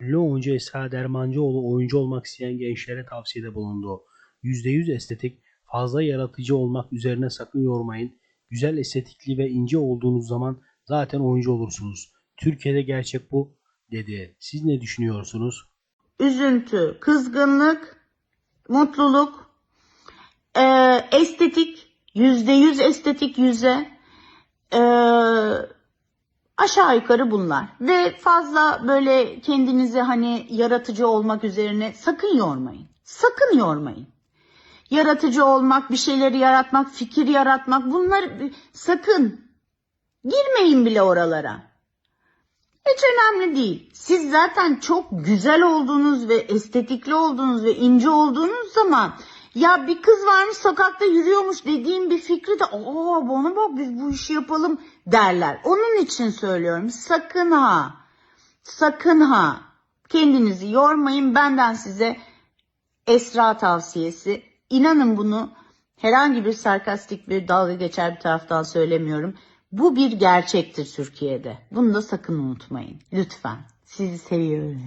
Ünlü oyuncu Esra Dermancıoğlu oyuncu olmak isteyen gençlere tavsiyede bulundu. %100 estetik, fazla yaratıcı olmak üzerine sakın yormayın. Güzel estetikli ve ince olduğunuz zaman zaten oyuncu olursunuz. Türkiye'de gerçek bu dedi. Siz ne düşünüyorsunuz? üzüntü, kızgınlık, mutluluk, eee, estetik, yüzde yüz estetik yüze, eee, aşağı yukarı bunlar. Ve fazla böyle kendinizi hani yaratıcı olmak üzerine sakın yormayın. Sakın yormayın. Yaratıcı olmak, bir şeyleri yaratmak, fikir yaratmak bunlar sakın girmeyin bile oralara. Hiç önemli değil. Siz zaten çok güzel olduğunuz ve estetikli olduğunuz ve ince olduğunuz zaman ya bir kız varmış sokakta yürüyormuş dediğim bir fikri de aa bana bak biz bu işi yapalım derler. Onun için söylüyorum sakın ha sakın ha kendinizi yormayın benden size Esra tavsiyesi. İnanın bunu herhangi bir sarkastik bir dalga geçer bir taraftan söylemiyorum. Bu bir gerçektir Türkiye'de. Bunu da sakın unutmayın. Lütfen. Sizi seviyorum.